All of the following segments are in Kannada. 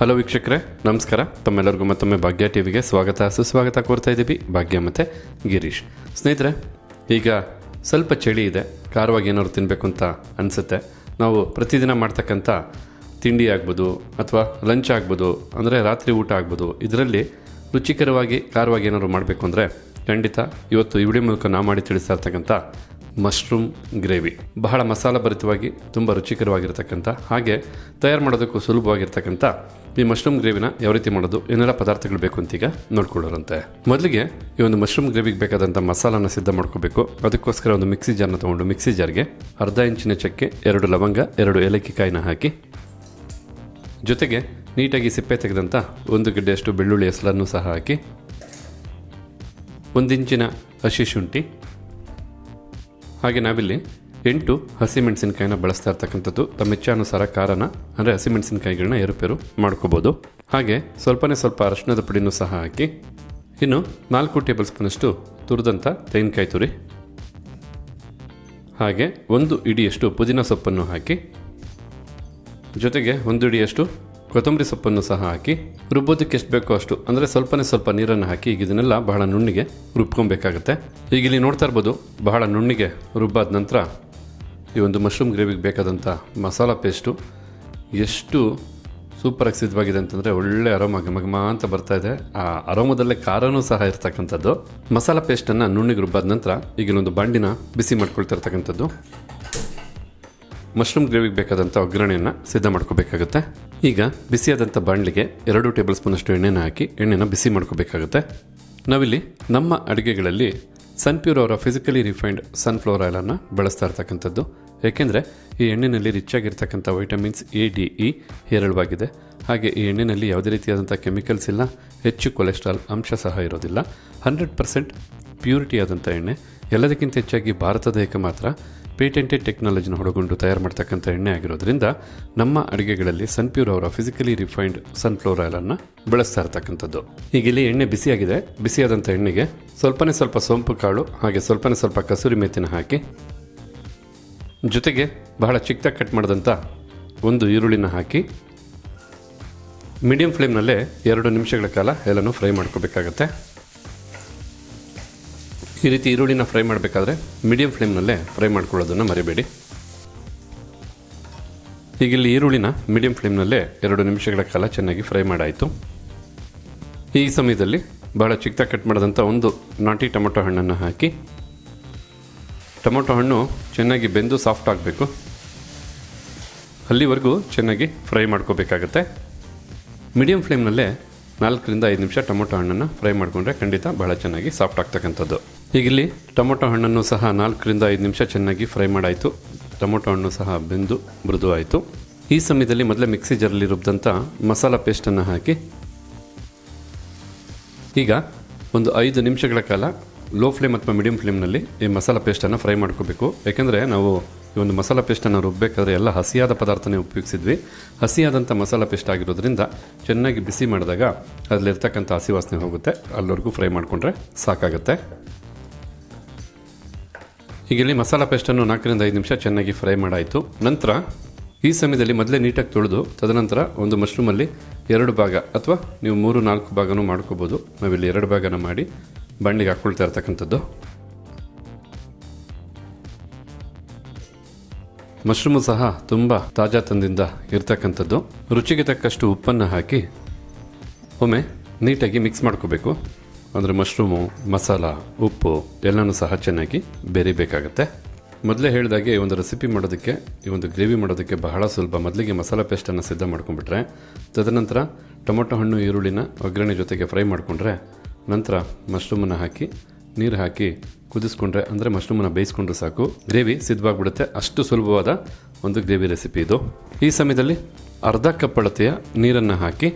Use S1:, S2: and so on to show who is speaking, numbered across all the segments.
S1: ಹಲೋ ವೀಕ್ಷಕರೇ. ನಮಸ್ಕಾರ. ತಮ್ಮೆಲ್ಲರಿಗೂ ಮತ್ತೊಮ್ಮೆ ಭಾಗ್ಯ ಟಿವಿಗೆ ಸ್ವಾಗತ. ಸುಸ್ವಾಗತ ಕೋರ್ತಾ ಇದ್ದೀವಿ ಭಾಗ್ಯ ಮತ್ತು ಗಿರೀಶ್. ಸ್ನೇಹಿತರೆ, ಈಗ ಸ್ವಲ್ಪ ಚಳಿ ಇದೆ. ಖಾರವಾಗಿ ಏನಾದ್ರು ತಿನ್ನಬೇಕು ಅಂತ ಅನಿಸುತ್ತೆ. ನಾವು ಪ್ರತಿದಿನ ಮಾಡ್ತಕ್ಕಂಥ ತಿಂಡಿ ಆಗ್ಬೋದು ಅಥವಾ ಲಂಚ್ ಆಗ್ಬೋದು, ಅಂದರೆ ರಾತ್ರಿ ಊಟ ಆಗ್ಬೋದು. ಇದರಲ್ಲಿ ರುಚಿಕರವಾಗಿ, ಖಾರವಾಗಿ ಏನಾದ್ರು ಮಾಡಬೇಕು ಅಂದರೆ ಖಂಡಿತ ಇವತ್ತು ಈ ಮೂಲಕ ನಾವು ಮಾಡಿ ತಿಳಿಸ್ತಾ ಇರ್ತಕ್ಕಂಥ ಮಶ್ರೂಮ್ ಗ್ರೇವಿ. ಬಹಳ ಮಸಾಲ ಭರಿತವಾಗಿ ತುಂಬ ರುಚಿಕರವಾಗಿರ್ತಕ್ಕಂಥ ಹಾಗೆ ತಯಾರು ಮಾಡೋದಕ್ಕೂ ಸುಲಭವಾಗಿರ್ತಕ್ಕಂಥ ಈ ಮಶ್ರೂಮ್ ಗ್ರೇವಿನ ಯಾವ ರೀತಿ ಮಾಡೋದು, ಏನೆಲ್ಲ ಪದಾರ್ಥಗಳು ಬೇಕು ಅಂತ ಈಗ ನೋಡ್ಕೊಳ್ಳೋರಂತೆ. ಮೊದಲಿಗೆ ಈ ಒಂದು ಮಶ್ರೂಮ್ ಗ್ರೇವಿಗೆ ಬೇಕಾದಂಥ ಮಸಾಲಾನ ಸಿದ್ಧ ಮಾಡ್ಕೋಬೇಕು. ಅದಕ್ಕೋಸ್ಕರ ಒಂದು ಮಿಕ್ಸಿ ಜಾರ್ನ ತೊಗೊಂಡು ಮಿಕ್ಸಿ ಜಾರ್ಗೆ ಅರ್ಧ ಇಂಚಿನ ಚಕ್ಕೆ, ಎರಡು ಲವಂಗ, ಎರಡು ಏಲಕ್ಕಿ ಕಾಯಿನ ಹಾಕಿ, ಜೊತೆಗೆ ನೀಟಾಗಿ ಸಿಪ್ಪೆ ತೆಗೆದಂಥ ಒಂದು ಗಡ್ಡೆಯಷ್ಟು ಬೆಳ್ಳುಳ್ಳಿ ಹೆಸರನ್ನು ಸಹ ಹಾಕಿ, ಒಂದಿಂಚಿನ ಹಸಿ ಶುಂಠಿ ಹಾಗೆ ನಾವಿಲ್ಲಿ ಎಂಟು ಹಸಿಮೆಣಸಿನಕಾಯಿನ ಬಳಸ್ತಾ ಇರ್ತಕ್ಕಂಥದ್ದು. ತಮ್ಮ ಇಚ್ಛಾನುಸಾರ ಖಾರನ, ಅಂದರೆ ಹಸಿಮೆಣಸಿನಕಾಯಿಗಳನ್ನ ಏರುಪೇರು ಮಾಡ್ಕೋಬೋದು. ಹಾಗೆ ಸ್ವಲ್ಪನೇ ಸ್ವಲ್ಪ ಅರಶಿನದ ಪುಡಿನೂ ಸಹ ಹಾಕಿ, ಇನ್ನು ನಾಲ್ಕು ಟೇಬಲ್ ಸ್ಪೂನಷ್ಟು ತುರಿದಂಥ ತೆಂಗಿನಕಾಯಿ ತುರಿ. ಹಾಗೆ ಒಂದು ಇಡಿಯಷ್ಟು ಪುದೀನ ಸೊಪ್ಪನ್ನು ಹಾಕಿ, ಜೊತೆಗೆ ಒಂದು ಇಡಿಯಷ್ಟು ಕೊತ್ತಂಬರಿ ಸೊಪ್ಪನ್ನು ಸಹ ಹಾಕಿ ರುಬ್ಬೋದಕ್ಕೆ ಎಷ್ಟು ಬೇಕೋ ಅಷ್ಟು, ಅಂದರೆ ಸ್ವಲ್ಪನೇ ಸ್ವಲ್ಪ ನೀರನ್ನು ಹಾಕಿ ಈಗ ಇದನ್ನೆಲ್ಲ ಬಹಳ ನುಣ್ಣಿಗೆ ರುಬ್ಕೊಬೇಕಾಗತ್ತೆ. ಈಗ ಇಲ್ಲಿ ನೋಡ್ತಾ ಇರ್ಬೋದು, ಬಹಳ ನುಣ್ಣಿಗೆ ರುಬ್ಬಾದ ನಂತರ ಈ ಒಂದು ಮಶ್ರೂಮ್ ಗ್ರೇವಿಗೆ ಬೇಕಾದಂಥ ಮಸಾಲ ಪೇಸ್ಟು ಎಷ್ಟು ಸೂಪರಾಗಿ ಸಿದ್ಧವಾಗಿದೆ ಅಂತಂದರೆ ಒಳ್ಳೆ ಅರೋಮ ಘಮಘಮ ಅಂತ ಬರ್ತಾ ಇದೆ. ಆ ಅರೋಮದಲ್ಲೇ ಖಾರನೂ ಸಹ ಇರ್ತಕ್ಕಂಥದ್ದು. ಮಸಾಲ ಪೇಸ್ಟನ್ನು ನುಣ್ಣಿಗೆ ರುಬ್ಬಾದ ನಂತರ ಈಗ ಬಂಡಿನ ಬಾಂಡಿನ ಬಿಸಿ ಮಾಡ್ಕೊಳ್ತಾ ಇರ್ತಕ್ಕಂಥದ್ದು. ಮಶ್ರೂಮ್ ಗ್ರೇವಿಗೆ ಬೇಕಾದಂಥ ಒಗ್ಗರಣೆಯನ್ನು ಸಿದ್ಧ ಮಾಡ್ಕೋಬೇಕಾಗುತ್ತೆ. ಈಗ ಬಿಸಿಯಾದಂಥ ಬಾಣಲಿಗೆ ಎರಡು ಟೇಬಲ್ ಸ್ಪೂನಷ್ಟು ಎಣ್ಣೆನ ಹಾಕಿ ಎಣ್ಣೆನ ಬಿಸಿ ಮಾಡ್ಕೋಬೇಕಾಗುತ್ತೆ. ನಾವಿಲ್ಲಿ ನಮ್ಮ ಅಡುಗೆಗಳಲ್ಲಿ ಸನ್ಪ್ಯೂರ್ ಅವರ ಫಿಸಿಕಲಿ ರಿಫೈನ್ಡ್ ಸನ್ಫ್ಲವರ್ ಆಯಿಲನ್ನು ಬಳಸ್ತಾ ಇರ್ತಕ್ಕಂಥದ್ದು. ಏಕೆಂದರೆ ಈ ಎಣ್ಣೆಯಲ್ಲಿ ರಿಚ್ ಆಗಿರ್ತಕ್ಕಂಥ ವೈಟಮಿನ್ಸ್ ಎ, ಡಿ, ಇ ಹೇರಳವಾಗಿದೆ. ಹಾಗೆ ಈ ಎಣ್ಣೆಯಲ್ಲಿ ಯಾವುದೇ ರೀತಿಯಾದಂಥ ಕೆಮಿಕಲ್ಸ್ ಇಲ್ಲ. ಹೆಚ್ಚು ಕೊಲೆಸ್ಟ್ರಾಲ್ ಅಂಶ ಸಹ ಇರೋದಿಲ್ಲ. ಹಂಡ್ರೆಡ್ ಪರ್ಸೆಂಟ್ ಪ್ಯೂರಿಟಿ ಆದಂಥ ಎಣ್ಣೆ. ಎಲ್ಲದಕ್ಕಿಂತ ಹೆಚ್ಚಾಗಿ ಭಾರತ ದೇಹಕ್ಕೆ ಮಾತ್ರ ಪೇಟೆಂಟೆಡ್ ಟೆಕ್ನಾಲಜಿನ ಹೊಡಗೊಂಡು ತಯಾರು ಮಾಡ್ತಕ್ಕಂಥ ಎಣ್ಣೆ ಆಗಿರೋದ್ರಿಂದ ನಮ್ಮ ಅಡುಗೆಗಳಲ್ಲಿ ಸನ್ಪ್ಯೂರ್ ಅವರ ಫಿಸಿಕಲಿ ರಿಫೈನ್ಡ್ ಸನ್ಫ್ಲವರ್ ಆಯಿಲನ್ನು ಬಳಸ್ತಾ ಇರ್ತಕ್ಕಂಥದ್ದು. ಈಗ ಇಲ್ಲಿ ಎಣ್ಣೆ ಬಿಸಿಯಾಗಿದೆ. ಬಿಸಿಯಾದಂಥ ಎಣ್ಣೆಗೆ ಸ್ವಲ್ಪನೇ ಸ್ವಲ್ಪ ಸೋಂಪು ಕಾಳು, ಹಾಗೆ ಸ್ವಲ್ಪನೇ ಸ್ವಲ್ಪ ಕಸೂರಿ ಮೆತ್ತಿನ ಹಾಕಿ, ಜೊತೆಗೆ ಬಹಳ ಚಿಕ್ಕದಾಗಿ ಕಟ್ ಮಾಡಿದಂಥ ಒಂದು ಈರುಳ್ಳಿನ ಹಾಕಿ ಮೀಡಿಯಂ ಫ್ಲೇಮ್ನಲ್ಲೇ ಎರಡು ನಿಮಿಷಗಳ ಕಾಲ ಎಲ್ಲನೂ ಫ್ರೈ ಮಾಡ್ಕೋಬೇಕಾಗತ್ತೆ. ಈ ರೀತಿ ಈರುಳ್ಳಿನ ಫ್ರೈ ಮಾಡಬೇಕಾದ್ರೆ ಮೀಡಿಯಂ ಫ್ಲೇಮ್ನಲ್ಲೇ ಫ್ರೈ ಮಾಡ್ಕೊಳ್ಳೋದನ್ನು ಮರಿಬೇಡಿ. ಈಗ ಇಲ್ಲಿ ಈರುಳ್ಳಿನ ಮೀಡಿಯಂ ಫ್ಲೇಮ್ನಲ್ಲೇ ಎರಡು ನಿಮಿಷಗಳ ಕಾಲ ಚೆನ್ನಾಗಿ ಫ್ರೈ ಮಾಡಾಯಿತು. ಈ ಸಮಯದಲ್ಲಿ ಬಹಳ ಚಿಕ್ಕದಾಗಿ ಕಟ್ ಮಾಡಿದಂಥ ಒಂದು ನಾಟಿ ಟೊಮೊಟೊ ಹಣ್ಣನ್ನು ಹಾಕಿ. ಟೊಮೊಟೊ ಹಣ್ಣು ಚೆನ್ನಾಗಿ ಬೆಂದು ಸಾಫ್ಟ್ ಆಗಬೇಕು. ಅಲ್ಲಿವರೆಗೂ ಚೆನ್ನಾಗಿ ಫ್ರೈ ಮಾಡ್ಕೋಬೇಕಾಗತ್ತೆ. ಮೀಡಿಯಂ ಫ್ಲೇಮ್ನಲ್ಲೇ ನಾಲ್ಕರಿಂದ ಐದು ನಿಮಿಷ ಟೊಮೊಟೊ ಹಣ್ಣನ್ನು ಫ್ರೈ ಮಾಡಿಕೊಂಡ್ರೆ ಖಂಡಿತ ಭಾಳ ಚೆನ್ನಾಗಿ ಸಾಫ್ಟ್ ಆಗ್ತಕ್ಕಂಥದ್ದು. ಈಗ ಇಲ್ಲಿ ಟೊಮೊಟೊ ಹಣ್ಣನ್ನು ಸಹ ನಾಲ್ಕರಿಂದ ಐದು ನಿಮಿಷ ಚೆನ್ನಾಗಿ ಫ್ರೈ ಮಾಡಾಯಿತು. ಟೊಮೊಟೊ ಹಣ್ಣು ಸಹ ಬೆಂದು ಮೃದು ಆಯಿತು ಈ ಸಮಯದಲ್ಲಿ ಮೊದಲೇ ಮಿಕ್ಸಿ ಜಾರಲ್ಲಿ ರುಬ್ಬಿದಂಥ ಮಸಾಲ ಪೇಸ್ಟನ್ನು ಹಾಕಿ, ಈಗ ಒಂದು ಐದು ನಿಮಿಷಗಳ ಕಾಲ ಲೋ ಫ್ಲೇಮ್ ಅಥವಾ ಮೀಡಿಯಂ ಫ್ಲೇಮ್ನಲ್ಲಿ ಈ ಮಸಾಲ ಪೇಸ್ಟನ್ನು ಫ್ರೈ ಮಾಡ್ಕೋಬೇಕು. ಯಾಕೆಂದರೆ ನಾವು ಈ ಒಂದು ಮಸಾಲ ಪೇಸ್ಟನ್ನು ರುಬ್ಬಬೇಕಾದ್ರೆ ಎಲ್ಲ ಹಸಿಯಾದ ಪದಾರ್ಥನೇ ಉಪಯೋಗಿಸಿದ್ವಿ. ಹಸಿಯಾದಂಥ ಮಸಾಲ ಪೇಸ್ಟ್ ಆಗಿರೋದ್ರಿಂದ ಚೆನ್ನಾಗಿ ಬಿಸಿ ಮಾಡಿದಾಗ ಅದರಲ್ಲಿರ್ತಕ್ಕಂಥ ಹಸಿ ವಾಸನೆ ಹೋಗುತ್ತೆ. ಅಲ್ಲಿವರೆಗೂ ಫ್ರೈ ಮಾಡಿಕೊಂಡ್ರೆ ಸಾಕಾಗುತ್ತೆ. ಈಗ ಇಲ್ಲಿ ಮಸಾಲ ಪೇಸ್ಟನ್ನು ನಾಲ್ಕರಿಂದ ಐದು ನಿಮಿಷ ಚೆನ್ನಾಗಿ ಫ್ರೈ ಮಾಡಾಯಿತು. ನಂತರ ಈ ಸಮಯದಲ್ಲಿ ಮೊದಲೇ ನೀಟಾಗಿ ತೊಳೆದು, ತದನಂತರ ಒಂದು ಮಶ್ರೂಮಲ್ಲಿ ಎರಡು ಭಾಗ ಅಥವಾ ನೀವು ಮೂರು, ನಾಲ್ಕು ಭಾಗನೂ ಮಾಡ್ಕೋಬೋದು. ನಾವಿಲ್ಲಿ ಎರಡು ಭಾಗನ ಮಾಡಿ ಬಂಡಿಗೆ ಹಾಕ್ಕೊಳ್ತಾ ಇರ್ತಕ್ಕಂಥದ್ದು. ಮಶ್ರೂಮು ಸಹ ತುಂಬ ತಾಜಾ ತಂದಿಂದ ಇರ್ತಕ್ಕಂಥದ್ದು. ರುಚಿಗೆ ತಕ್ಕಷ್ಟು ಉಪ್ಪನ್ನು ಹಾಕಿ ಒಮ್ಮೆ ನೀಟಾಗಿ ಮಿಕ್ಸ್ ಮಾಡ್ಕೋಬೇಕು. ಅಂದರೆ ಮಶ್ರೂಮು ಮಸಾಲ ಉಪ್ಪು ಎಲ್ಲನೂ ಸಹ ಚೆನ್ನಾಗಿ ಬೆರಿಬೇಕಾಗತ್ತೆ. ಮೊದಲೇ ಹೇಳಿದಾಗೆ ಈ ಒಂದು ರೆಸಿಪಿ ಮಾಡೋದಕ್ಕೆ, ಈ ಒಂದು ಗ್ರೇವಿ ಮಾಡೋದಕ್ಕೆ ಬಹಳ ಸುಲಭ ಮೊದಲಿಗೆ ಮಸಾಲ ಪೇಸ್ಟನ್ನು ಸಿದ್ಧ ಮಾಡ್ಕೊಂಡ್ಬಿಟ್ರೆ, ತದನಂತರ ಟೊಮೊಟೊ ಹಣ್ಣು, ಈರುಳ್ಳಿನ ಒಗ್ಗರಣೆ ಜೊತೆಗೆ ಫ್ರೈ ಮಾಡಿಕೊಂಡ್ರೆ, ನಂತರ ಮಶ್ರೂಮನ್ನು ಹಾಕಿ, ನೀರು ಹಾಕಿ ಕುದಿಸ್ಕೊಂಡ್ರೆ, ಅಂದರೆ ಮಶ್ರೂಮನ್ನು ಬೇಯಿಸ್ಕೊಂಡ್ರೆ ಸಾಕು. ಗ್ರೇವಿ ಸಿದ್ಧವಾಗಿಬಿಡುತ್ತೆ. ಅಷ್ಟು ಸುಲಭವಾದ ಒಂದು ಗ್ರೇವಿ ರೆಸಿಪಿ ಇದು. ಈ ಸಮಯದಲ್ಲಿ ಅರ್ಧ ಕಪ್ ಅಳತೆಯ ನೀರನ್ನು ಹಾಕಿ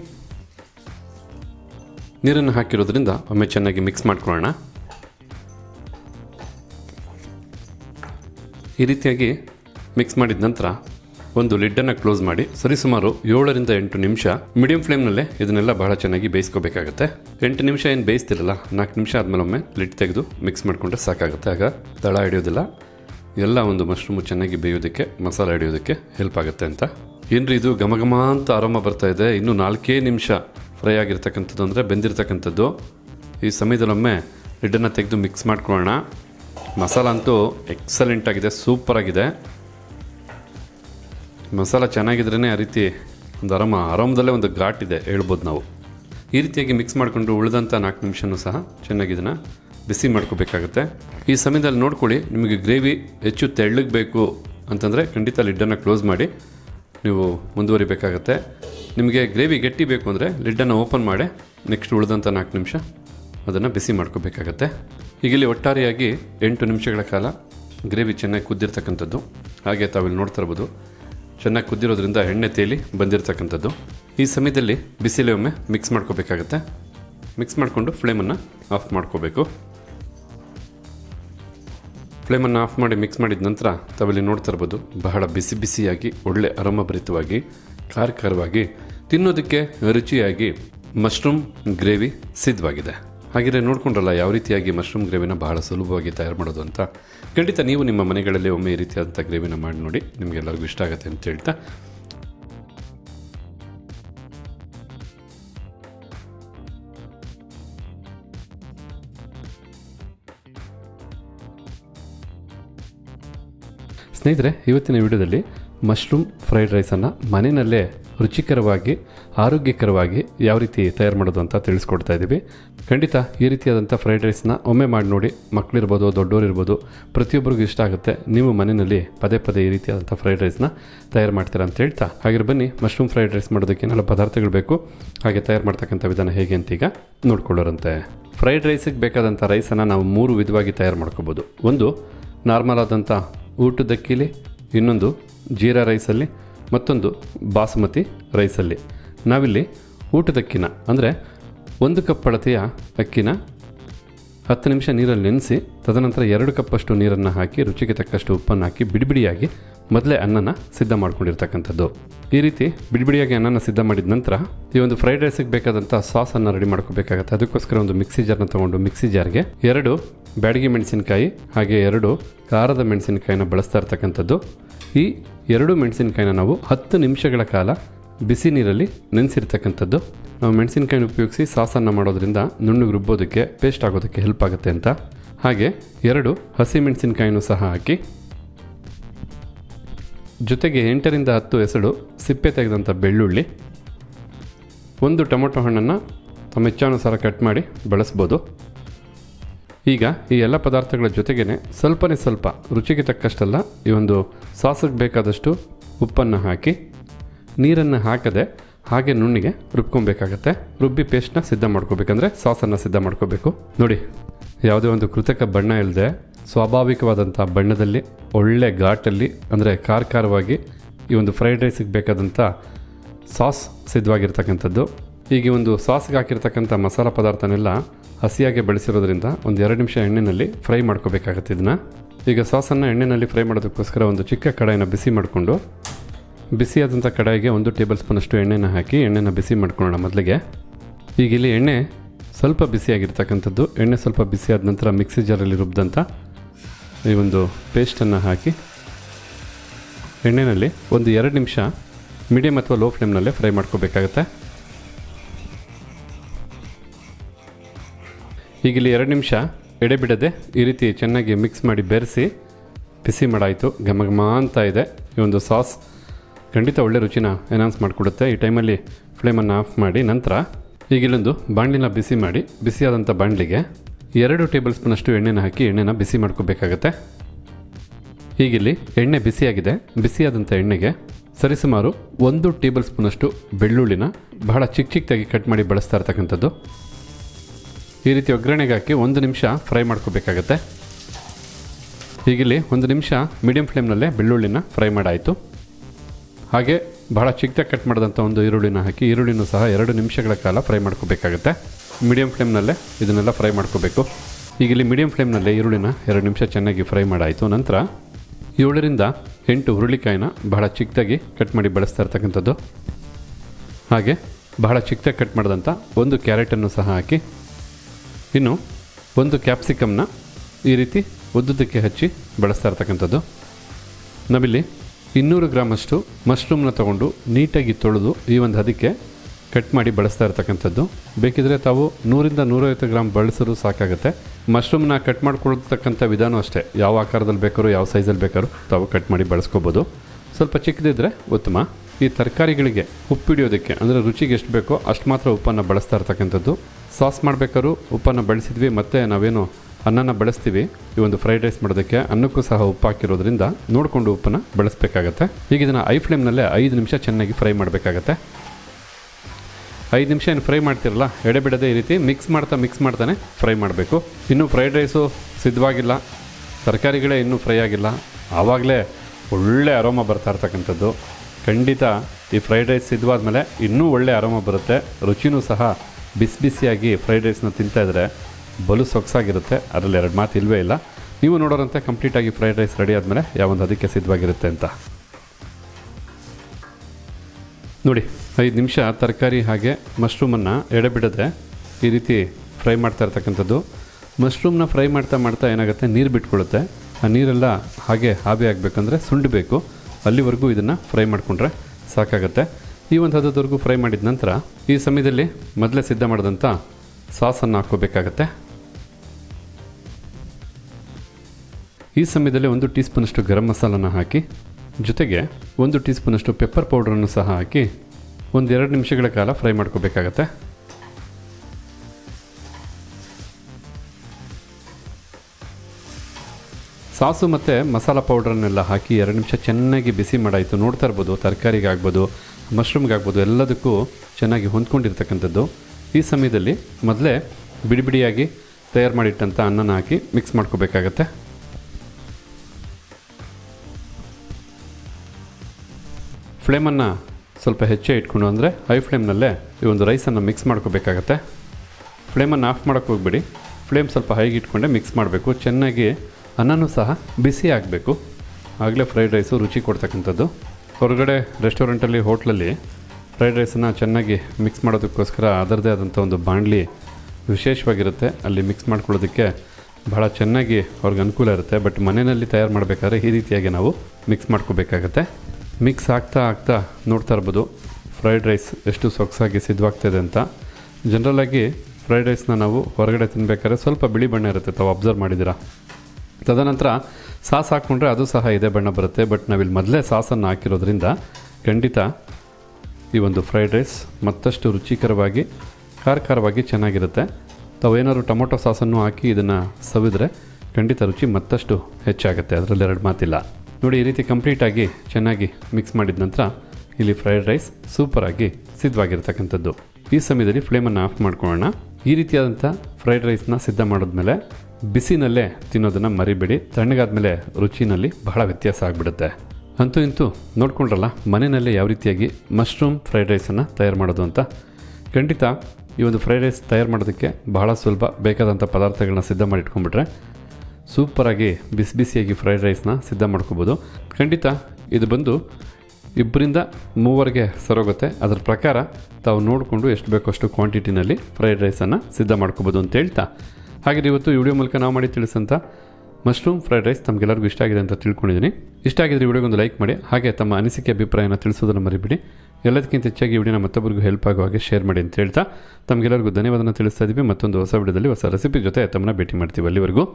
S1: ನೀರನ್ನು ಹಾಕಿರೋದ್ರಿಂದ ಒಮ್ಮೆ ಚೆನ್ನಾಗಿ ಮಿಕ್ಸ್ ಮಾಡ್ಕೊಳ್ಳೋಣ. ಈ ರೀತಿಯಾಗಿ ಮಿಕ್ಸ್ ಮಾಡಿದ ನಂತರ ಒಂದು ಲಿಡ್ಡನ್ನು ಕ್ಲೋಸ್ ಮಾಡಿ ಸರಿಸುಮಾರು ಏಳರಿಂದ ಎಂಟು ನಿಮಿಷ ಮೀಡಿಯಂ ಫ್ಲೇಮ್ನಲ್ಲೇ ಇದನ್ನೆಲ್ಲ ಬಹಳ ಚೆನ್ನಾಗಿ ಬೇಯಿಸ್ಕೋಬೇಕಾಗುತ್ತೆ. ಎಂಟು ನಿಮಿಷ ಏನು ಬೇಯಿಸ್ತಿರಲ್ಲ, ನಾಲ್ಕು ನಿಮಿಷ ಆದಮೇಲೆ ಒಮ್ಮೆ ಲಿಡ್ ತೆಗೆದು ಮಿಕ್ಸ್ ಮಾಡಿಕೊಂಡ್ರೆ ಸಾಕಾಗುತ್ತೆ. ಆಗ ತಳ ಹಿಡಿಯೋದಿಲ್ಲ. ಎಲ್ಲ ಒಂದು ಮಶ್ರೂಮು ಚೆನ್ನಾಗಿ ಬೇಯೋದಕ್ಕೆ ಮಸಾಲ ಹಿಡಿಯೋದಕ್ಕೆ ಹೆಲ್ಪ್ ಆಗುತ್ತೆ ಅಂತ. ಏನ್ರಿ ಇದು ಘಮ ಅಂತ ಆರಾಮ ಬರ್ತಾ ಇದೆ. ಇನ್ನು ನಾಲ್ಕೇ ನಿಮಿಷ ಫ್ರೈ ಆಗಿರ್ತಕ್ಕಂಥದ್ದು ಅಂದರೆ ಬೆಂದಿರ್ತಕ್ಕಂಥದ್ದು. ಈ ಸಮಯದಲ್ಲೊಮ್ಮೆ ಲಿಡ್ಡನ್ನು ತೆಗೆದು ಮಿಕ್ಸ್ ಮಾಡ್ಕೊಳ್ಳೋಣ. ಮಸಾಲ ಅಂತೂ ಎಕ್ಸಲೆಂಟಾಗಿದೆ ಸೂಪರಾಗಿದೆ ಮಸಾಲ ಚೆನ್ನಾಗಿದ್ರೇ ಆ ರೀತಿ ಒಂದು ಆರಾಮ, ಆರಾಮದಲ್ಲೇ ಒಂದು ಘಾಟ್ ಇದೆ ಹೇಳ್ಬೋದು ನಾವು. ಈ ರೀತಿಯಾಗಿ ಮಿಕ್ಸ್ ಮಾಡಿಕೊಂಡು ಉಳಿದಂಥ ನಾಲ್ಕು ನಿಮಿಷನೂ ಸಹ ಚೆನ್ನಾಗಿ ಇದನ್ನು ಬಿಸಿ ಮಾಡ್ಕೋಬೇಕಾಗತ್ತೆ. ಈ ಸಮಯದಲ್ಲಿ ನೋಡ್ಕೊಳ್ಳಿ, ನಿಮಗೆ ಗ್ರೇವಿ ಹೆಚ್ಚು ತೆಳ್ಳಗೆ ಬೇಕು ಅಂತಂದರೆ ಖಂಡಿತ ಲಿಡ್ಡನ್ನು ಕ್ಲೋಸ್ ಮಾಡಿ ನೀವು ಮುಂದುವರಿಬೇಕಾಗತ್ತೆ. ನಿಮಗೆ ಗ್ರೇವಿ ಗಟ್ಟಿ ಬೇಕು ಅಂದರೆ ಲಿಡ್ಡನ್ನು ಓಪನ್ ಮಾಡಿ ನೆಕ್ಸ್ಟ್ ಉಳಿದಂಥ ನಾಲ್ಕು ನಿಮಿಷ ಅದನ್ನು ಬಿಸಿ ಮಾಡ್ಕೋಬೇಕಾಗತ್ತೆ. ಈಗ ಇಲ್ಲಿ ಒಟ್ಟಾರೆಯಾಗಿ ಎಂಟು ನಿಮಿಷಗಳ ಕಾಲ ಗ್ರೇವಿ ಚೆನ್ನಾಗಿ ಕುದ್ದಿರ್ತಕ್ಕಂಥದ್ದು. ಹಾಗೆ ತಾವಿಲ್ಲಿ ನೋಡ್ತಾ ಇರ್ಬೋದು. ಚೆನ್ನಾಗಿ ಕುದ್ದಿರೋದ್ರಿಂದ ಎಣ್ಣೆ ತೇಲಿ ಬಂದಿರತಕ್ಕಂಥದ್ದು. ಈ ಸಮಯದಲ್ಲಿ ಬಿಸಿಲೇ ಒಮ್ಮೆ ಮಿಕ್ಸ್ ಮಾಡ್ಕೋಬೇಕಾಗತ್ತೆ. ಮಿಕ್ಸ್ ಮಾಡಿಕೊಂಡು ಫ್ಲೇಮನ್ನು ಆಫ್ ಮಾಡ್ಕೋಬೇಕು. ಫ್ಲೇಮನ್ನು ಆಫ್ ಮಾಡಿ ಮಿಕ್ಸ್ ಮಾಡಿದ ನಂತರ ತಾವಿಲ್ಲಿ ನೋಡ್ತಾ ಇರ್ಬೋದು. ಬಹಳ ಬಿಸಿ ಬಿಸಿಯಾಗಿ ಒಳ್ಳೆ ಅರಮಭರಿತವಾಗಿ ಖಾರ ಖಾರವಾಗಿ ತಿನ್ನೋದಕ್ಕೆ ರುಚಿಯಾಗಿ ಮಶ್ರೂಮ್ ಗ್ರೇವಿ ಸಿದ್ಧವಾಗಿದೆ. ಹಾಗಿದ್ರೆ ನೋಡ್ಕೊಂಡ್ರಲ್ಲ, ಯಾವ ರೀತಿಯಾಗಿ ಮಶ್ರೂಮ್ ಗ್ರೇವಿನ ಬಹಳ ಸುಲಭವಾಗಿ ತಯಾರು ಮಾಡೋದು ಅಂತ. ಖಂಡಿತ ನೀವು ನಿಮ್ಮ ಮನೆಗಳಲ್ಲಿ ಒಮ್ಮೆ ಈ ರೀತಿಯಾದಂಥ ಗ್ರೇವಿನ ಮಾಡಿ ನೋಡಿ ನಿಮಗೆಲ್ಲರಿಗೂ ಇಷ್ಟ ಆಗುತ್ತೆ ಅಂತ ಹೇಳ್ತಾ. ಸ್ನೇಹಿತರೆ, ಇವತ್ತಿನ ವಿಡಿಯೋದಲ್ಲಿ ಮಶ್ರೂಮ್ ಫ್ರೈಡ್ ರೈಸನ್ನು ಮನೆಯಲ್ಲೇ ರುಚಿಕರವಾಗಿ, ಆರೋಗ್ಯಕರವಾಗಿ ಯಾವ ರೀತಿ ತಯಾರು ಮಾಡೋದು ಅಂತ ತಿಳಿಸ್ಕೊಡ್ತಾ ಇದ್ದೀವಿ ಖಂಡಿತ ಈ ರೀತಿಯಾದಂಥ ಫ್ರೈಡ್ ರೈಸ್ನ ಒಮ್ಮೆ ಮಾಡಿ ನೋಡಿ ಮಕ್ಕಳಿರ್ಬೋದು ದೊಡ್ಡೋರಿರ್ಬೋದು, ಪ್ರತಿಯೊಬ್ಬರಿಗೂ ಇಷ್ಟ ಆಗುತ್ತೆ. ನೀವು ಮನೆಯಲ್ಲಿ ಪದೇ ಪದೇ ಈ ರೀತಿಯಾದಂಥ ಫ್ರೈಡ್ ರೈಸ್ನ ತಯಾರು ಮಾಡ್ತೀರಾ ಅಂತ ಹೇಳ್ತಾ ಹಾಗೆ ಬನ್ನಿ, ಮಶ್ರೂಮ್ ಫ್ರೈಡ್ ರೈಸ್ ಮಾಡೋದಕ್ಕೆ ಏನೆಲ್ಲ ಪದಾರ್ಥಗಳು ಬೇಕು, ಹಾಗೆ ತಯಾರು ಮಾಡ್ತಕ್ಕಂಥ ವಿಧಾನ ಹೇಗೆ ಅಂತ ಈಗ ನೋಡ್ಕೊಳ್ಳೋರಂತೆ. ಫ್ರೈಡ್ ರೈಸಿಗೆ ಬೇಕಾದಂಥ ರೈಸನ್ನು ನಾವು ಮೂರು ವಿಧವಾಗಿ ತಯಾರು ಮಾಡ್ಕೋಬೋದು. ಒಂದು ನಾರ್ಮಲ್ ಆದಂಥ ಊಟದಕ್ಕಿಲಿ ಇನ್ನೊಂದು ಜೀರಾ ರೈಸಲ್ಲಿ, ಮತ್ತೊಂದು ಬಾಸುಮತಿ ರೈಸಲ್ಲಿ. ನಾವಿಲ್ಲಿ ಊಟದಕ್ಕಿನ, ಅಂದರೆ ಒಂದು ಕಪ್ ಅಳತೆಯ ಅಕ್ಕಿನ ಹತ್ತು ನಿಮಿಷ ನೀರಲ್ಲಿ ನೆನೆಸಿ, ತದನಂತರ ಎರಡು ಕಪ್ಪಷ್ಟು ನೀರನ್ನು ಹಾಕಿ, ರುಚಿಗೆ ತಕ್ಕಷ್ಟು ಉಪ್ಪನ್ನು ಹಾಕಿ ಬಿಡಿಬಿಡಿಯಾಗಿ ಮೊದಲೇ ಅನ್ನನ ಸಿದ್ಧ ಮಾಡ್ಕೊಂಡಿರ್ತಕ್ಕಂಥದ್ದು. ಈ ರೀತಿ ಬಿಡಿಬಿಡಿಯಾಗಿ ಅನ್ನನ ಸಿದ್ಧ ಮಾಡಿದ ನಂತರ ಈ ಒಂದು ಫ್ರೈಡ್ ರೈಸಿಗೆ ಬೇಕಾದಂಥ ಸಾಸನ್ನು ರೆಡಿ ಮಾಡ್ಕೋಬೇಕಾಗತ್ತೆ. ಅದಕ್ಕೋಸ್ಕರ ಒಂದು ಮಿಕ್ಸಿ ಜಾರ್ನ ತೊಗೊಂಡು ಮಿಕ್ಸಿ ಜಾರ್ಗೆ ಎರಡು ಬ್ಯಾಡಗಿ ಮೆಣಸಿನಕಾಯಿ ಹಾಗೆ ಎರಡು ಖಾರದ ಮೆಣಸಿನಕಾಯಿನ ಬಳಸ್ತಾ ಇರ್ತಕ್ಕಂಥದ್ದು. ಈ ಎರಡು ಮೆಣಸಿನಕಾಯಿನ ನಾವು ಹತ್ತು ನಿಮಿಷಗಳ ಕಾಲ ಬಿಸಿ ನೀರಲ್ಲಿ ನೆನೆಸಿರ್ತಕ್ಕಂಥದ್ದು. ನಾವು ಮೆಣಸಿನಕಾಯಿನ ಉಪಯೋಗಿಸಿ ಸಾಸನ್ನು ಮಾಡೋದ್ರಿಂದ ನುಣ್ಣಗೆ ರುಬ್ಬೋದಕ್ಕೆ ಪೇಸ್ಟ್ ಆಗೋದಕ್ಕೆ ಹೆಲ್ಪ್ ಆಗುತ್ತೆ ಅಂತ. ಹಾಗೆ ಎರಡು ಹಸಿ ಮೆಣಸಿನಕಾಯಿನೂ ಸಹ ಹಾಕಿ ಜೊತೆಗೆ ಎಂಟರಿಂದ ಹತ್ತು ಎಸಳು ಸಿಪ್ಪೆ ತೆಗೆದಂಥ ಬೆಳ್ಳುಳ್ಳಿ, ಒಂದು ಟೊಮೊಟೊ ಹಣ್ಣನ್ನು ತಮ್ಮ ಇಚ್ಛಾನುಸಾರ ಕಟ್ ಮಾಡಿ ಬಳಸ್ಬೋದು. ಈಗ ಈ ಎಲ್ಲ ಪದಾರ್ಥಗಳ ಜೊತೆಗೇ ಸ್ವಲ್ಪನೇ ಸ್ವಲ್ಪ ರುಚಿಗೆ ತಕ್ಕಷ್ಟಲ್ಲ ಈ ಒಂದು ಸಾಸಿಗೆ ಬೇಕಾದಷ್ಟು ಉಪ್ಪನ್ನು ಹಾಕಿ, ನೀರನ್ನು ಹಾಕದೆ ಹಾಗೆ ನುಣ್ಣಿಗೆ ರುಬ್ಕೊಬೇಕಾಗತ್ತೆ. ರುಬ್ಬಿ ಪೇಸ್ಟ್ನ ಸಿದ್ಧ ಮಾಡ್ಕೋಬೇಕಂದ್ರೆ ಸಾಸನ್ನು ಸಿದ್ಧ ಮಾಡ್ಕೋಬೇಕು. ನೋಡಿ, ಯಾವುದೇ ಒಂದು ಕೃತಕ ಬಣ್ಣ ಇಲ್ಲದೆ ಸ್ವಾಭಾವಿಕವಾದಂಥ ಬಣ್ಣದಲ್ಲಿ, ಒಳ್ಳೆ ಘಾಟಲ್ಲಿ, ಅಂದರೆ ಖಾರ ಖಾರವಾಗಿ ಈ ಒಂದು ಫ್ರೈಡ್ ರೈಸಿಗೆ ಬೇಕಾದಂಥ ಸಾಸ್ ಸಿದ್ಧವಾಗಿರ್ತಕ್ಕಂಥದ್ದು. ಈಗ ಒಂದು ಸಾಸ್ಗೆ ಹಾಕಿರ್ತಕ್ಕಂಥ ಮಸಾಲ ಪದಾರ್ಥನೆಲ್ಲ ಹಸಿಯಾಗಿ ಬಳಸಿರೋದ್ರಿಂದ ಒಂದು ಎರಡು ನಿಮಿಷ ಎಣ್ಣೆಯಲ್ಲಿ ಫ್ರೈ ಮಾಡ್ಕೋಬೇಕಾಗತ್ತೆ ಇದನ್ನು. ಈಗ ಸಾಸನ್ನು ಎಣ್ಣೆಯಲ್ಲಿ ಫ್ರೈ ಮಾಡೋದಕ್ಕೋಸ್ಕರ ಒಂದು ಚಿಕ್ಕ ಕಡಾಯಿನ ಬಿಸಿ ಮಾಡಿಕೊಂಡು, ಬಿಸಿಯಾದಂಥ ಕಡಾಯಿಗೆ ಒಂದು ಟೇಬಲ್ ಸ್ಪೂನಷ್ಟು ಎಣ್ಣೆನ ಹಾಕಿ ಎಣ್ಣೆನ ಬಿಸಿ ಮಾಡ್ಕೊಳ್ಳೋಣ ಮೊದಲಿಗೆ. ಈಗ ಇಲ್ಲಿ ಎಣ್ಣೆ ಸ್ವಲ್ಪ ಬಿಸಿಯಾಗಿರ್ತಕ್ಕಂಥದ್ದು. ಎಣ್ಣೆ ಸ್ವಲ್ಪ ಬಿಸಿಯಾದ ನಂತರ ಮಿಕ್ಸಿ ಜಾರಲ್ಲಿ ರುಬ್ಬಿದಂಥ ಈ ಒಂದು ಪೇಸ್ಟನ್ನು ಹಾಕಿ ಎಣ್ಣೆಯಲ್ಲಿ ಒಂದು ಎರಡು ನಿಮಿಷ ಮೀಡಿಯಮ್ ಅಥವಾ ಲೋ ಫ್ಲೇಮ್ನಲ್ಲೇ ಫ್ರೈ ಮಾಡ್ಕೋಬೇಕಾಗತ್ತೆ. ಈಗ ಇಲ್ಲಿ ಎರಡು ನಿಮಿಷ ಎಡೆಬಿಡದೆ ಈ ರೀತಿ ಚೆನ್ನಾಗಿ ಮಿಕ್ಸ್ ಮಾಡಿ ಬೆರೆಸಿ ಬಿಸಿ ಮಾಡಾಯಿತು. ಘಮ ಘಮ ಅಂತ ಇದೆ. ಈ ಒಂದು ಸಾಸ್ ಖಂಡಿತ ಒಳ್ಳೆ ರುಚಿನ ಎನ್ಹಾನ್ಸ್ ಮಾಡಿಕೊಡುತ್ತೆ. ಈ ಟೈಮಲ್ಲಿ ಫ್ಲೇಮನ್ನು ಆಫ್ ಮಾಡಿ ನಂತರ ಈಗ ಇಲ್ಲೊಂದು ಬಾಣಲಿನ ಬಿಸಿ ಮಾಡಿ ಬಿಸಿಯಾದಂಥ ಬಾಣಲಿಗೆ ಎರಡು ಟೇಬಲ್ ಸ್ಪೂನಷ್ಟು ಎಣ್ಣೆನ ಹಾಕಿ ಎಣ್ಣೆನ ಬಿಸಿ ಮಾಡ್ಕೋಬೇಕಾಗತ್ತೆ. ಹೀಗಿಲ್ಲಿ ಎಣ್ಣೆ ಬಿಸಿಯಾಗಿದೆ. ಬಿಸಿಯಾದಂಥ ಎಣ್ಣೆಗೆ ಸರಿಸುಮಾರು ಒಂದು ಟೇಬಲ್ ಸ್ಪೂನಷ್ಟು ಬೆಳ್ಳುಳ್ಳಿನ ಬಹಳ ಚಿಕ್ಕ ಚಿಕ್ಕದಾಗಿ ಕಟ್ ಮಾಡಿ ಬಳಸ್ತಾ ಇರ್ತಕ್ಕಂಥದ್ದು. ಈ ರೀತಿ ಒಗ್ಗರಣೆಗೆ ಹಾಕಿ ಒಂದು ನಿಮಿಷ ಫ್ರೈ ಮಾಡ್ಕೋಬೇಕಾಗತ್ತೆ. ಹೀಗಿಲ್ಲಿ ಒಂದು ನಿಮಿಷ ಮೀಡಿಯಂ ಫ್ಲೇಮ್ನಲ್ಲೇ ಬೆಳ್ಳುಳ್ಳಿನ ಫ್ರೈ ಮಾಡಾಯಿತು. ಹಾಗೆ ಬಹಳ ಚಿಕ್ಕದಾಗಿ ಕಟ್ ಮಾಡಿದಂಥ ಒಂದು ಈರುಳ್ಳಿನ ಹಾಕಿ, ಈರುಳ್ಳಿನೂ ಸಹ ಎರಡು ನಿಮಿಷಗಳ ಕಾಲ ಫ್ರೈ ಮಾಡ್ಕೋಬೇಕಾಗುತ್ತೆ. ಮೀಡಿಯಂ ಫ್ಲೇಮ್ನಲ್ಲೇ ಇದನ್ನೆಲ್ಲ ಫ್ರೈ ಮಾಡ್ಕೋಬೇಕು. ಈಗ ಇಲ್ಲಿ ಮೀಡಿಯಂ ಫ್ಲೇಮ್ನಲ್ಲೇ ಈರುಳ್ಳಿನ ಎರಡು ನಿಮಿಷ ಚೆನ್ನಾಗಿ ಫ್ರೈ ಮಾಡಾಯಿತು. ನಂತರ ಏಳರಿಂದ ಎಂಟು ಹುರುಳಿಕಾಯಿನ ಬಹಳ ಚಿಕ್ಕದಾಗಿ ಕಟ್ ಮಾಡಿ ಬಳಸ್ತಾ ಇರ್ತಕ್ಕಂಥದ್ದು. ಹಾಗೆ ಬಹಳ ಚಿಕ್ಕದಾಗಿ ಕಟ್ ಮಾಡಿದಂಥ ಒಂದು ಕ್ಯಾರೆಟನ್ನು ಸಹ ಹಾಕಿ, ಇನ್ನು ಒಂದು ಕ್ಯಾಪ್ಸಿಕಮ್ನ ಈ ರೀತಿ ಉದ್ದುದಕ್ಕೆ ಹಚ್ಚಿ ಬಳಸ್ತಾ ಇರ್ತಕ್ಕಂಥದ್ದು. ನಾವಿಲ್ಲಿ ಇನ್ನೂರು ಗ್ರಾಮಷ್ಟು ಮಶ್ರೂಮ್ನ ತಗೊಂಡು ನೀಟಾಗಿ ತೊಳೆದು ಈ ಒಂದು ಹದಕ್ಕೆ ಕಟ್ ಮಾಡಿ ಬಳಸ್ತಾ ಇರ್ತಕ್ಕಂಥದ್ದು. ಬೇಕಿದ್ರೆ ತಾವು ನೂರಿಂದ ನೂರೈವತ್ತು ಗ್ರಾಮ್ ಬಳಸಿದ್ರು ಸಾಕಾಗುತ್ತೆ. ಮಶ್ರೂಮ್ನ ಕಟ್ ಮಾಡ್ಕೊಳ್ತಕ್ಕಂಥ ವಿಧಾನ ಅಷ್ಟೇ. ಯಾವ ಆಕಾರದಲ್ಲಿ ಬೇಕಾದ್ರೂ, ಯಾವ ಸೈಜಲ್ಲಿ ಬೇಕಾದ್ರೂ ತಾವು ಕಟ್ ಮಾಡಿ ಬಳಸ್ಕೋಬೋದು. ಸ್ವಲ್ಪ ಚಿಕ್ಕದಿದ್ದರೆ ಉತ್ತಮ. ಈ ತರಕಾರಿಗಳಿಗೆ ಉಪ್ಪಿಡಿಯೋದಕ್ಕೆ ಅಂದರೆ ರುಚಿಗೆ ಎಷ್ಟು ಬೇಕೋ ಅಷ್ಟು ಮಾತ್ರ ಉಪ್ಪನ್ನು ಬಳಸ್ತಾ ಇರ್ತಕ್ಕಂಥದ್ದು. ಸಾಸ್ ಮಾಡಬೇಕಾದ್ರೂ ಉಪ್ಪನ್ನು ಬಳಸಿದ್ವಿ, ಮತ್ತು ನಾವೇನು ಅನ್ನನ ಬಳಸ್ತೀವಿ. ಈ ಒಂದು ಫ್ರೈಡ್ ರೈಸ್ ಮಾಡೋದಕ್ಕೆ ಅನ್ನಕ್ಕೂ ಸಹ ಉಪ್ಪು ಹಾಕಿರೋದ್ರಿಂದ ನೋಡಿಕೊಂಡು ಉಪ್ಪನ್ನು ಬಳಸಬೇಕಾಗತ್ತೆ. ಈಗ ಇದನ್ನು ಐ ಫ್ಲೇಮ್ನಲ್ಲೇ ಐದು ನಿಮಿಷ ಚೆನ್ನಾಗಿ ಫ್ರೈ ಮಾಡಬೇಕಾಗತ್ತೆ. ಐದು ನಿಮಿಷ ಏನು ಫ್ರೈ ಮಾಡ್ತಿರಲ್ಲ ಎಡೆಬಿಡದೆ ಈ ರೀತಿ ಮಿಕ್ಸ್ ಮಾಡ್ತಾ ಮಿಕ್ಸ್ ಮಾಡ್ತಾನೆ ಫ್ರೈ ಮಾಡಬೇಕು. ಇನ್ನೂ ಫ್ರೈಡ್ ರೈಸು ಸಿದ್ಧವಾಗಿಲ್ಲ. ತರಕಾರಿಗಳೇ ಇನ್ನೂ ಫ್ರೈ ಆಗಿಲ್ಲ. ಆವಾಗಲೇ ಒಳ್ಳೆ ಅರೋಮ ಬರ್ತಾ ಇರ್ತಕ್ಕಂಥದ್ದು. ಖಂಡಿತ ಈ ಫ್ರೈಡ್ ರೈಸ್ ಸಿದ್ಧವಾದ ಮೇಲೆ ಇನ್ನೂ ಒಳ್ಳೆ ಅರೋಮ ಬರುತ್ತೆ. ರುಚಿನೂ ಸಹ ಬಿಸಿ ಬಿಸಿಯಾಗಿ ಫ್ರೈಡ್ ರೈಸ್ನ ತಿಂತಾಯಿದ್ರೆ ಬಲು ಸೊಗಸಾಗಿರುತ್ತೆ. ಅದರಲ್ಲಿ ಎರಡು ಮಾತು ಇಲ್ಲವೇ ಇಲ್ಲ. ನೀವು ನೋಡೋರಂತೆ ಕಂಪ್ಲೀಟಾಗಿ ಫ್ರೈಡ್ ರೈಸ್ ರೆಡಿ ಆದಮೇಲೆ ಯಾವೊಂದು ಅದಕ್ಕೆ ಸಿದ್ಧವಾಗಿರುತ್ತೆ ಅಂತ. ನೋಡಿ, ಐದು ನಿಮಿಷ ತರಕಾರಿ ಹಾಗೆ ಮಶ್ರೂಮನ್ನು ಎಡೆಬಿಡದೆ ಈ ರೀತಿ ಫ್ರೈ ಮಾಡ್ತಾ ಇರ್ತಕ್ಕಂಥದ್ದು. ಮಶ್ರೂಮ್ನ ಫ್ರೈ ಮಾಡ್ತಾ ಮಾಡ್ತಾ ಏನಾಗುತ್ತೆ? ನೀರು ಬಿಟ್ಕೊಳ್ಳುತ್ತೆ ಆ ನೀರೆಲ್ಲ ಹಾಗೆ ಆವಿ ಆಗಬೇಕಂದ್ರೆ ಸುಂಡಬೇಕು. ಅಲ್ಲಿವರೆಗೂ ಇದನ್ನು ಫ್ರೈ ಮಾಡಿಕೊಂಡ್ರೆ ಸಾಕಾಗುತ್ತೆ. ಈ ಒಂದು ಹದದವರೆಗೂ ಫ್ರೈ ಮಾಡಿದ ನಂತರ ಈ ಸಮಯದಲ್ಲಿ ಮೊದಲೇ ಸಿದ್ಧ ಮಾಡಿದಂಥ ಸಾಸನ್ನು ಹಾಕ್ಕೋಬೇಕಾಗತ್ತೆ? ಈ ಸಮಯದಲ್ಲಿ ಒಂದು ಟೀ ಸ್ಪೂನಷ್ಟು ಗರಂ ಮಸಾಲನ ಹಾಕಿ, ಜೊತೆಗೆ ಒಂದು ಟೀ ಸ್ಪೂನಷ್ಟು ಪೆಪ್ಪರ್ ಪೌಡ್ರನ್ನು ಸಹ ಹಾಕಿ ಒಂದೆರಡು ನಿಮಿಷಗಳ ಕಾಲ ಫ್ರೈ ಮಾಡ್ಕೋಬೇಕಾಗತ್ತೆ. ಸಾಸು ಮತ್ತು ಮಸಾಲ ಪೌಡ್ರನ್ನೆಲ್ಲ ಹಾಕಿ ಎರಡು ನಿಮಿಷ ಚೆನ್ನಾಗಿ ಬಿಸಿ ಮಾಡಾಯಿತು, ನೋಡ್ತಾ ಇರ್ಬೋದು, ತರಕಾರಿಗೆ ಮಶ್ರೂಮ್ಗಾಗ್ಬೋದು ಎಲ್ಲದಕ್ಕೂ ಚೆನ್ನಾಗಿ ಹೊಂದ್ಕೊಂಡಿರ್ತಕ್ಕಂಥದ್ದು. ಈ ಸಮಯದಲ್ಲಿ ಮೊದಲೇ ಬಿಡಿ ಬಿಡಿಯಾಗಿ ತಯಾರು ಮಾಡಿಟ್ಟಂಥ ಅನ್ನನ ಹಾಕಿ ಮಿಕ್ಸ್ ಮಾಡ್ಕೋಬೇಕಾಗತ್ತೆ. ಫ್ಲೇಮನ್ನು ಸ್ವಲ್ಪ ಹೆಚ್ಚೇ ಇಟ್ಕೊಂಡು ಅಂದರೆ ಹೈ ಫ್ಲೇಮ್ನಲ್ಲೇ ಈ ಒಂದು ರೈಸನ್ನು ಮಿಕ್ಸ್ ಮಾಡ್ಕೋಬೇಕಾಗತ್ತೆ. ಫ್ಲೇಮನ್ನು ಆಫ್ ಮಾಡೋಕ್ಕೆ ಹೋಗ್ಬಿಡಿ. ಫ್ಲೇಮ್ ಸ್ವಲ್ಪ ಹೈಗೆ ಇಟ್ಕೊಂಡೆ ಮಿಕ್ಸ್ ಮಾಡಬೇಕು. ಚೆನ್ನಾಗಿ ಅನ್ನನೂ ಸಹ ಬಿಸಿ ಆಗಬೇಕು. ಆಗಲೇ ಫ್ರೈಡ್ ರೈಸು ರುಚಿ ಕೊಡ್ತಕ್ಕಂಥದ್ದು. ಹೊರಗಡೆ ರೆಸ್ಟೋರೆಂಟಲ್ಲಿ ಹೋಟ್ಲಲ್ಲಿ ಫ್ರೈಡ್ ರೈಸನ್ನು ಚೆನ್ನಾಗಿ ಮಿಕ್ಸ್ ಮಾಡೋದಕ್ಕೋಸ್ಕರ ಅದರದೇ ಆದಂಥ ಒಂದು ಬಾಣಲಿ ವಿಶೇಷವಾಗಿರುತ್ತೆ. ಅಲ್ಲಿ ಮಿಕ್ಸ್ ಮಾಡ್ಕೊಳ್ಳೋದಕ್ಕೆ ಬಹಳ ಚೆನ್ನಾಗಿ ಅವ್ರಿಗೆ ಅನುಕೂಲ ಇರುತ್ತೆ. ಬಟ್ ಮನೆಯಲ್ಲಿ ತಯಾರು ಮಾಡಬೇಕಾದ್ರೆ ಈ ರೀತಿಯಾಗಿ ನಾವು ಮಿಕ್ಸ್ ಮಾಡ್ಕೋಬೇಕಾಗತ್ತೆ. ಮಿಕ್ಸ್ ಆಗ್ತಾ ಆಗ್ತಾ ನೋಡ್ತಾ ಇರ್ಬೋದು ಫ್ರೈಡ್ ರೈಸ್ ಎಷ್ಟು ಸೊಗಸಾಗಿ ಸಿದ್ಧವಾಗ್ತಿದೆ ಅಂತ. ಜನರಲಾಗಿ ಫ್ರೈಡ್ ರೈಸ್ನ ನಾವು ಹೊರಗಡೆ ತಿನ್ಬೇಕಾದ್ರೆ ಸ್ವಲ್ಪ ಬಿಳಿ ಬಣ್ಣ ಇರುತ್ತೆ. ತಾವು ಅಬ್ಸರ್ವ್ ಮಾಡಿದ್ದೀರಾ? ತದನಂತರ ಸಾಸ್ ಹಾಕ್ಕೊಂಡ್ರೆ ಅದು ಸಹ ಇದೇ ಬಣ್ಣ ಬರುತ್ತೆ. ಬಟ್ ನಾವಿಲ್ಲಿ ಮೊದಲೇ ಸಾಸನ್ನು ಹಾಕಿರೋದ್ರಿಂದ ಖಂಡಿತ ಈ ಒಂದು ಫ್ರೈಡ್ ರೈಸ್ ಮತ್ತಷ್ಟು ರುಚಿಕರವಾಗಿ ಖಾರ ಖಾರವಾಗಿ ಚೆನ್ನಾಗಿರುತ್ತೆ ಏನಾದರೂ ಟೊಮೊಟೊ ಸಾಸನ್ನು ಹಾಕಿ ಇದನ್ನು ಸವಿದ್ರೆ ಖಂಡಿತ ರುಚಿ ಮತ್ತಷ್ಟು ಹೆಚ್ಚಾಗುತ್ತೆ. ಅದರಲ್ಲಿ ಎರಡು ಮಾತಿಲ್ಲ. ನೋಡಿ, ಈ ರೀತಿ ಕಂಪ್ಲೀಟಾಗಿ ಚೆನ್ನಾಗಿ ಮಿಕ್ಸ್ ಮಾಡಿದ ನಂತರ ಇಲ್ಲಿ ಫ್ರೈಡ್ ರೈಸ್ ಸೂಪರಾಗಿ ಸಿದ್ಧವಾಗಿರ್ತಕ್ಕಂಥದ್ದು. ಈ ಸಮಯದಲ್ಲಿ ಫ್ಲೇಮನ್ನು ಆಫ್ ಮಾಡ್ಕೊಳ್ಳೋಣ. ಈ ರೀತಿಯಾದಂಥ ಫ್ರೈಡ್ ರೈಸ್ನ ಸಿದ್ಧ ಮಾಡಿದ್ಮೇಲೆ ಬಿಸಿನಲ್ಲೇ ತಿನ್ನೋದನ್ನು ಮರಿಬೇಡಿ. ತಣ್ಣಗಾದ ಮೇಲೆ ರುಚಿನಲ್ಲಿ ಬಹಳ ವ್ಯತ್ಯಾಸ ಆಗಿಬಿಡುತ್ತೆ. ಅಂತೂ ಇಂತೂ ನೋಡ್ಕೊಂಡ್ರಲ್ಲ, ಮನೆಯಲ್ಲೇ ಯಾವ ರೀತಿಯಾಗಿ ಮಶ್ರೂಮ್ ಫ್ರೈಡ್ ರೈಸನ್ನು ತಯಾರು ಮಾಡೋದು ಅಂತ. ಖಂಡಿತ ಈ ಒಂದು ಫ್ರೈಡ್ ರೈಸ್ ತಯಾರು ಮಾಡೋದಕ್ಕೆ ಬಹಳ ಸುಲಭ ಬೇಕಾದಂಥ ಪದಾರ್ಥಗಳನ್ನ ಸಿದ್ಧ ಮಾಡಿ ಇಟ್ಕೊಂಡ್ಬಿಟ್ರೆ ಸೂಪರಾಗಿ ಬಿಸಿ ಬಿಸಿಯಾಗಿ ಫ್ರೈಡ್ ರೈಸ್ನ ಸಿದ್ಧ ಮಾಡ್ಕೋಬೋದು. ಖಂಡಿತ ಇದು ಬಂದು ಇಬ್ಬರಿಂದ ಮೂವರಿಗೆ ಸರೋಗುತ್ತೆ. ಅದರ ಪ್ರಕಾರ ತಾವು ನೋಡಿಕೊಂಡು ಎಷ್ಟು ಬೇಕೋ ಅಷ್ಟು ಕ್ವಾಂಟಿಟಿನಲ್ಲಿ ಫ್ರೈಡ್ ರೈಸನ್ನು ಸಿದ್ಧ ಮಾಡ್ಕೋಬೋದು ಅಂತ ಹೇಳ್ತಾ. ಹಾಗೆ ಇವತ್ತು ಈ ವಿಡಿಯೋ ಮೂಲಕ ನಾವು ಮಾಡಿ ತಿಳಿಸಂತ ಮಶ್ರೂಮ್ ಫ್ರೈಡ್ ರೈಸ್ ತಮಗೆಲ್ಲರಿಗೂ ಇಷ್ಟ ಆಗಿದೆ ಅಂತ ತಿಳ್ಕೊಂಡಿದ್ದೀನಿ. ಇಷ್ಟ ಆಗಿದ್ರೆ ವಿಡಿಯೋಗೊಂದು ಲೈಕ್ ಮಾಡಿ, ಹಾಗೆ ತಮ್ಮ ಅನಿಸಿಕೆ, ಅಭಿಪ್ರಾಯನ ತಿಳಿಸೋದನ್ನು ಮರಿಬಿಡಿ. ಎಲ್ಲದಕ್ಕಿಂತ ಹೆಚ್ಚಾಗಿ ವಿಡಿಯೋನ ಮತ್ತೊಬ್ಬರಿಗೂ ಹೆಲ್ಪ್ ಆಗೋ ಹಾಗೆ ಶೇರ್ ಮಾಡಿ ಅಂತ ಹೇಳ್ತಾ, ತಮಗೆಲ್ಲರಿಗೂ ಧನ್ಯವಾದನ ತಿಳಿಸ್ತಾ ಇದ್ದೀವಿ ಮತ್ತೊಂದು ಹೊಸ ವಿಡಿಯೋದಲ್ಲಿ ಹೊಸ ರೆಸಿಪಿ ಜೊತೆ ತಮ್ಮನ್ನ ಭೇಟಿ ಮಾಡ್ತೀವಿ ಅಲ್ಲಿವರೆಗೂ.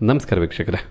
S1: ನಮಸ್ಕಾರ ವೀಕ್ಷಕರೇ.